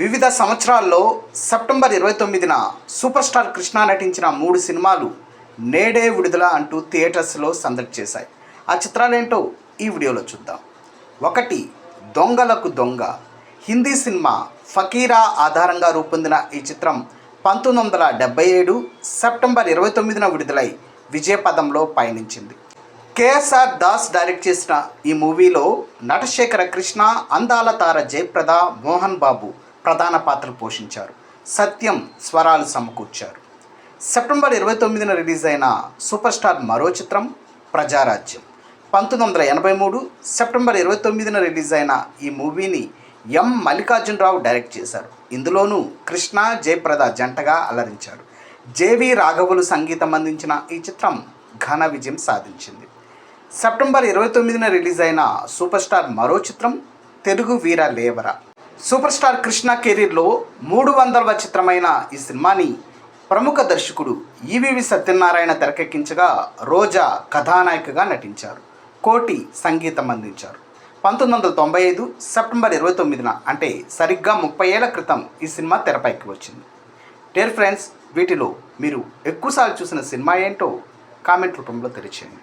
వివిధ సంవత్సరాల్లో సెప్టెంబర్ ఇరవై తొమ్మిదిన సూపర్ స్టార్ కృష్ణ నటించిన మూడు సినిమాలు నేడే విడుదల అంటూ థియేటర్స్లో సందడి చేశాయి. ఆ చిత్రాలేంటో ఈ వీడియోలో చూద్దాం. ఒకటి దొంగలకు దొంగ. హిందీ సినిమా ఫకీరా ఆధారంగా రూపొందిన ఈ చిత్రం పంతొమ్మిది వందల డెబ్బై ఏడు సెప్టెంబర్ ఇరవై తొమ్మిదిన విడుదలై విజయపదంలో పయనించింది. కేఎస్ఆర్ దాస్ డైరెక్ట్ చేసిన ఈ మూవీలో నటశేఖర కృష్ణ అందాల తార జయప్రద మోహన్ బాబు ప్రధాన పాత్ర పోషించారు. సత్యం స్వరాలు సమకూర్చారు. సెప్టెంబర్ ఇరవై తొమ్మిదిన రిలీజ్ అయిన సూపర్ స్టార్ మరో చిత్రం ప్రజారాజ్యం. పంతొమ్మిది వందల ఎనభై మూడు సెప్టెంబర్ ఇరవై తొమ్మిదిన రిలీజ్ అయిన ఈ మూవీని ఎం. మల్లికార్జునరావు డైరెక్ట్ చేశారు. ఇందులోనూ కృష్ణ జయప్రద జంటగా అలరించారు. జేవి రాఘవులు సంగీతం అందించిన ఈ చిత్రం ఘన విజయం సాధించింది. సెప్టెంబర్ ఇరవై తొమ్మిదిన రిలీజ్ అయిన సూపర్ స్టార్ మరో చిత్రం తెలుగు వీర లేవరా. సూపర్ స్టార్ కృష్ణ కెరీర్లో మూడు వందలవ చిత్రమైన ఈ సినిమాని ప్రముఖ దర్శకుడు ఈవివి సత్యనారాయణ తెరకెక్కించగా రోజా కథానాయికగా నటించారు. కోటి సంగీతం అందించారు. పంతొమ్మిది వందల తొంభై ఐదు సెప్టెంబర్ ఇరవై తొమ్మిదిన అంటే సరిగ్గా ముప్పై ఏళ్ళ క్రితం ఈ సినిమా తెరపైకి వచ్చింది. డేర్ ఫ్రెండ్స్ వీటిలో మీరు ఎక్కువసార్లు చూసిన సినిమా ఏంటో కామెంట్ రూపంలో తెలియచేయండి.